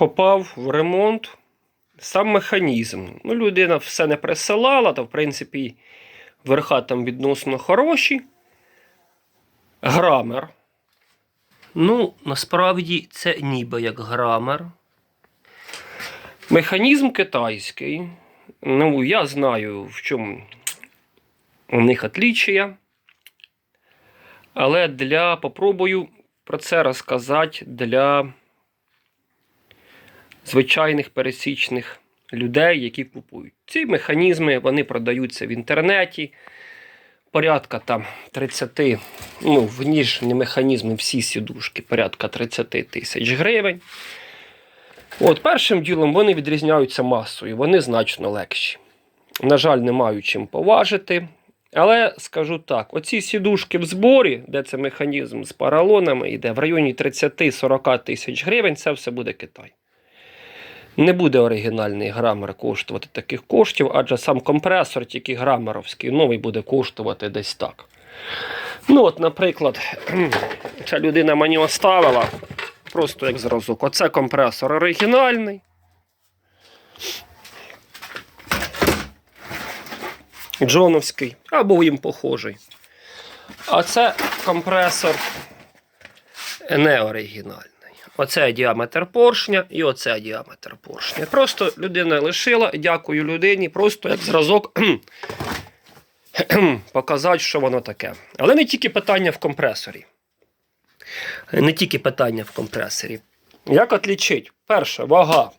попав в ремонт сам механізм. Ну, людина все не присилала, то, в принципі, верха там відносно хороші. Грамер. Ну, насправді це ніби як грамер. Механізм китайський. Ну, я знаю, в чому у них отличия. Але для попробую про це розказати для звичайних пересічних людей, які купують. Ці механізми вони продаються в інтернеті. Порядка там 30, ну, в ніж не механізми, всі сідушки, порядка 30 тисяч гривень. От, першим ділом вони відрізняються масою, вони значно легші. На жаль, не маю чим поважити. Але скажу так: оці сідушки в зборі, де це механізм з паралонами, йде в районі 30-40 тисяч гривень, це все буде Китай. Не буде оригінальний грамер коштувати таких коштів, адже сам компресор, тільки грамеровський, новий буде коштувати десь так. Ну, от, наприклад, ця людина мені оставила просто як зразок. Оце компресор оригінальний. Джоновський, або їм похожий. А це компресор неоригінальний. Оце діаметр поршня і оце діаметр поршня. Просто людина лишила, дякую людині, просто як зразок показати, що воно таке. Але не тільки питання в компресорі. Не тільки питання в компресорі. Як отлічить? Перше, вага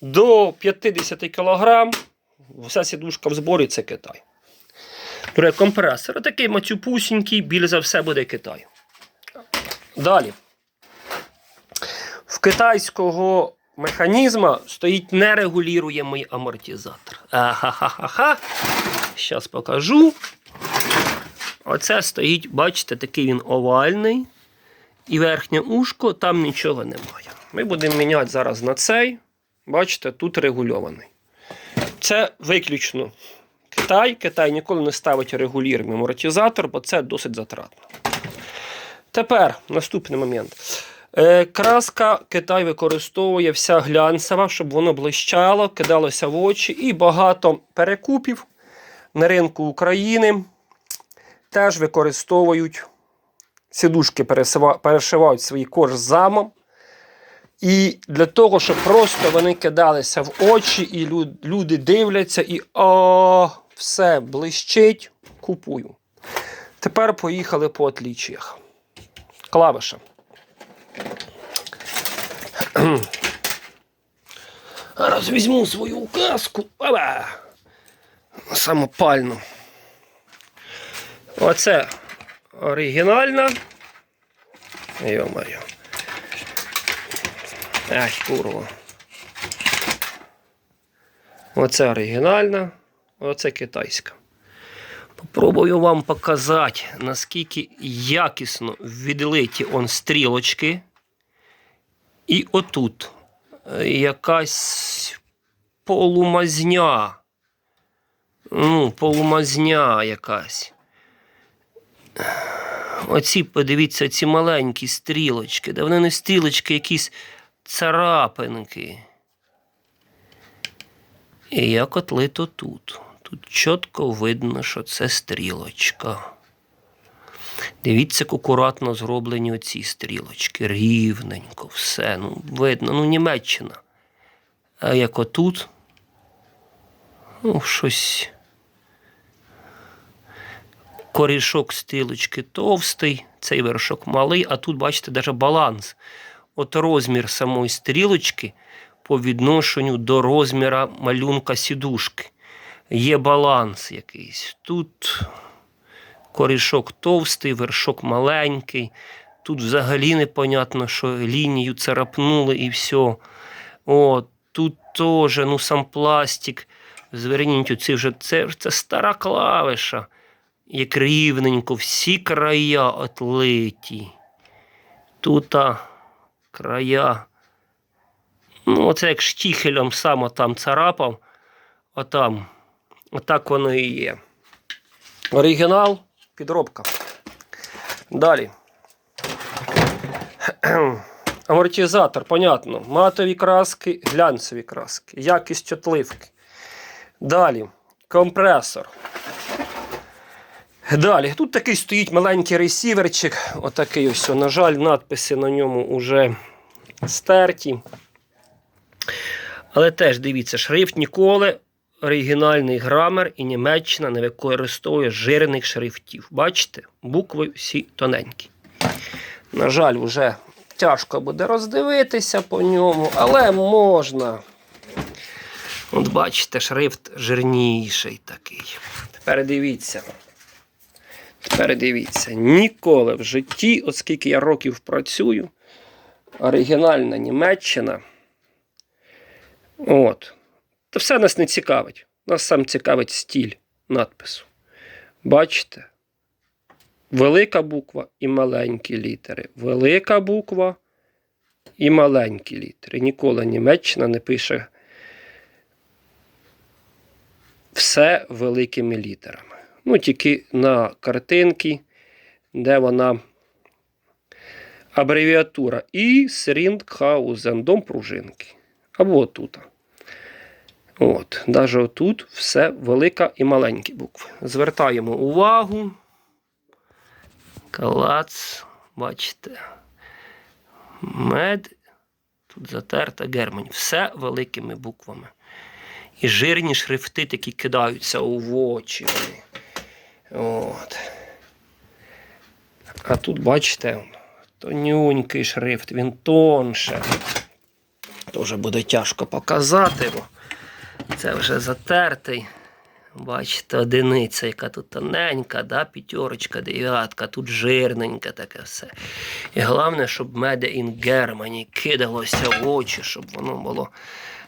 до 50 кг. Вся сідушка в зборі це Китай. Друге, компресор. Такий мацюпусінький, біль за все буде Китай. Далі. Китайського механізма стоїть нерегулюємий амортизатор. Ахахаха. Зараз покажу. Оце стоїть, бачите, такий він овальний. І верхнє ушко, там нічого немає. Ми будемо міняти зараз на цей. Бачите, тут регульований. Це виключно Китай. Китай ніколи не ставить регулюємий амортизатор, бо це досить затратно. Тепер наступний момент. Е, краска Китай використовує вся глянцева, щоб воно блищало, кидалося в очі. І багато перекупів на ринку України теж використовують сідушки, перешивають свої кожзамом. І для того, щоб просто вони кидалися в очі, і люди дивляться, і о, все блищить, купую. Тепер поїхали по отлічіях. Клавиша. Зараз візьму свою указку. Опа! Самопальну. Оце оригінальна. Йо-моє. Ай, курва. Оце оригінальна, оце китайська. Попробую вам показати, наскільки якісно відлиті он стрілочки. І отут е, якась полумазня. Ну, полумазня якась. Оці, подивіться, ці маленькі стрілочки. Да вони не стрілочки, якісь царапинки. І як отлито тут. Тут чітко видно, що це стрілочка. Дивіться, як акуратно зроблені оці стрілочки. Рівненько, все. Ну, видно, ну, Німеччина. А як отут, ну, щось. Корішок стрілочки товстий, цей вершок малий, а тут, бачите, навіть баланс. От розмір самої стрілочки по відношенню до розміра малюнка сідушки. Є баланс якийсь. Тут корішок товстий, вершок маленький. Тут взагалі непонятно, що лінію царапнули і все. От, тут теж, ну, сам пластик. Зверніть, оці вже це, це стара клавиша. Як рівненько, всі края отлиті. Тут а, края. Ну, оце як штіхелем сам там царапав, отам. Отак воно і є. Оригінал, підробка. Далі. Амортизатор, понятно. Матові краски, глянцеві краски, якість отливки. Далі компресор. Далі, тут такий стоїть маленький ресіверчик. Отакий ось. На жаль, надписи на ньому вже стерті. Але теж дивіться, шрифт ніколи оригінальний грамер і Німеччина не використовує жирних шрифтів. Бачите, букви всі тоненькі. На жаль, вже тяжко буде роздивитися по ньому, але можна. От бачите, шрифт жирніший такий. Тепер дивіться. Тепер дивіться, ніколи в житті, оскільки я років працюю, оригінальна Німеччина. От. Та все нас не цікавить. Нас сам цікавить стіль надпису. Бачите? Велика буква і маленькі літери. Велика буква і маленькі літери. Ніколи Німеччина не пише все великими літерами. Ну, тільки на картинки, де вона абревіатура І Срінгхаузен, дом пружинки. Або отут. От, навіть отут все велика і маленькі букви. Звертаємо увагу. Калац, бачите. Мед. Тут затерта германь. Все великими буквами. І жирні шрифти такі кидаються у очі. От. А тут, бачите, тонюнький шрифт, він тонше. Тоже буде тяжко показати, бо це вже затертий. Бачите, одиниця, яка тут тоненька, да, п'ятерочка, дев'ятка, тут жирненьке таке все. І головне, щоб Made in Germany кидалося в очі, щоб воно було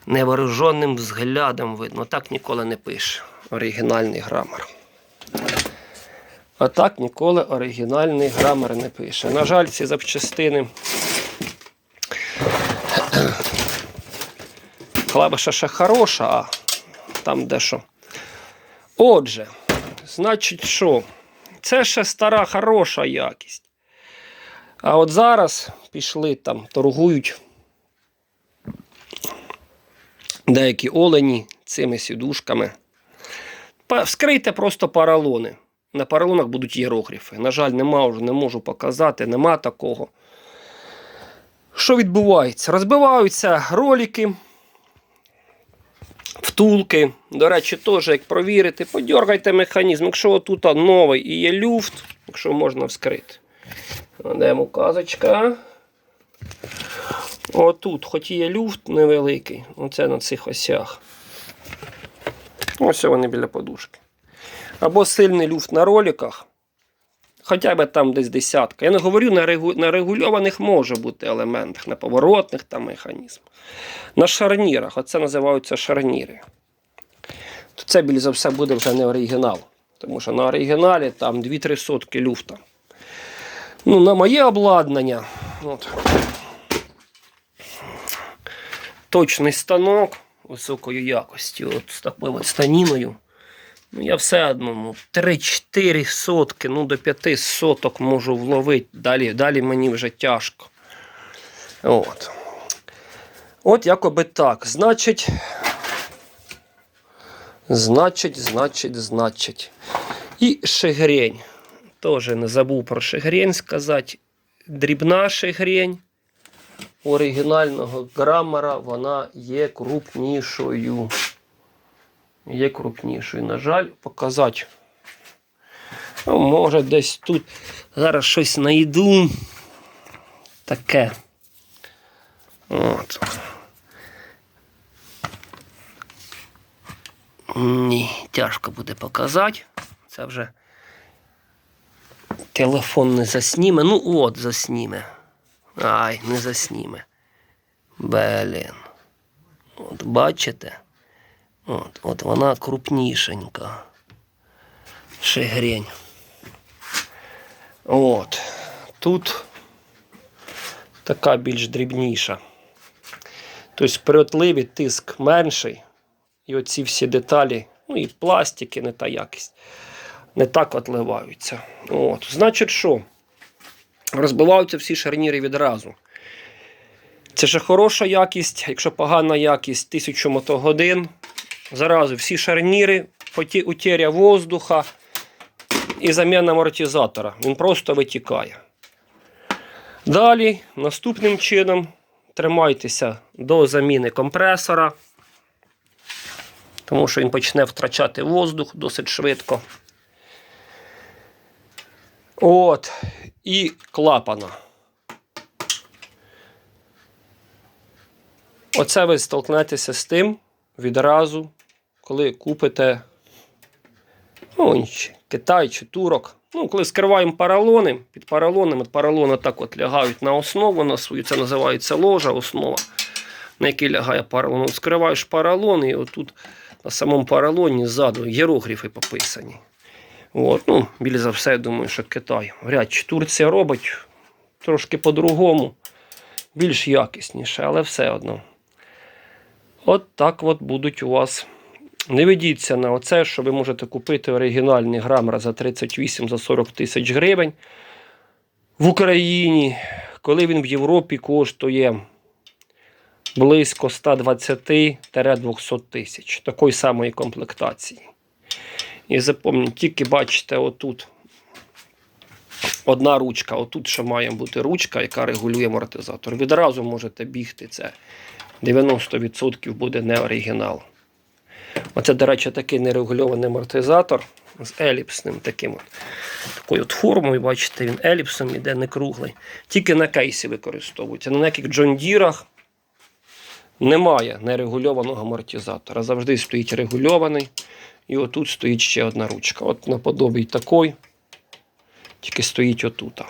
невооруженим взглядом видно. Так ніколи не пише оригінальний грамар. А так ніколи оригінальний грамар не пише. На жаль, ці запчастини. Клавиша ще хороша, а там дещо. Отже, значить, що? Це ще стара хороша якість. А от зараз пішли там, торгують деякі олені цими сідушками. Вскрийте просто паралони. На паралонах будуть ієрографи. На жаль, нема вже, не можу показати, нема такого. Що відбувається? Розбиваються ролики, втулки. До речі, теж як провірити, подергайте механізм. Якщо тут новий і є люфт, якщо можна вскрити. Де указочка. Отут, хоч і є люфт невеликий, оце на цих осях. Ось вони біля подушки. Або сильний люфт на роликах. Хоча б там десь десятка. Я не говорю на, регу... на регульованих може бути елементах, на поворотних там механізмах. На шарнірах, оце називаються шарніри. То це більш за все буде вже не оригінал. Тому що на оригіналі там 2-3 сотки люфта. Ну, на моє обладнання. От. Точний станок високої якості, от з такою от станіною. Ну, я все одно ну, 3-4 сотки, ну до 5 соток можу вловити. Далі, далі мені вже тяжко. От. От якоби так. Значить. Значить, значить, значить. І шигрень. Теж не забув про шигрень сказати. Дрібна шигрень оригінального грамара вона є крупнішою. Є крупнішою. На жаль, показати. Ну, може, десь тут зараз щось знайду. Таке. От. Ні, тяжко буде показати. Це вже телефон не засніме. Ну от, засніме. Ай, не засніме. Блін. От бачите? От, от вона крупнішенька. Шигрень. От. Тут така більш дрібніша. Тобто при отливі тиск менший. І оці всі деталі, ну і пластики, не та якість, не так отливаються. От. Значить, що? Розбиваються всі шарніри відразу. Це ж хороша якість, якщо погана якість 1000 мотогодин. Заразу всі шарніри, утеря воздуха і заміна амортизатора. Він просто витікає. Далі, наступним чином, тримайтеся до заміни компресора, тому що він почне втрачати воздух досить швидко. От, і клапана. Оце ви столкнетеся з тим відразу, коли купите ну, Китай чи турок. Ну, коли скриваємо паралони, під паралонами, паралони так от лягають на основу на свою, це називається ложа основа, на якій лягає паралон. Скриваєш паралон, і отут на самому паралоні ззаду єрографи пописані. От, ну, більш за все, я думаю, що Китай. Вряд чи Турція робить трошки по-другому, більш якісніше, але все одно. От так от будуть у вас. Не ведіться на оце, що ви можете купити оригінальний грамер за 38 за 40 тисяч гривень в Україні, коли він в Європі коштує близько 120-200 тисяч такої самої комплектації. І запам'ятайте, тільки бачите, отут одна ручка, отут ще має бути ручка, яка регулює амортизатор. Відразу можете бігти це. 90% буде не оригінал. Оце, до речі, такий нерегульований амортизатор з еліпсним таким от, такою от формою. Бачите, він еліпсом іде не круглий. Тільки на кейсі використовується. На ніяких джондірах немає нерегульованого амортизатора. Завжди стоїть регульований. І отут стоїть ще одна ручка. От наподобій такої, тільки стоїть отут.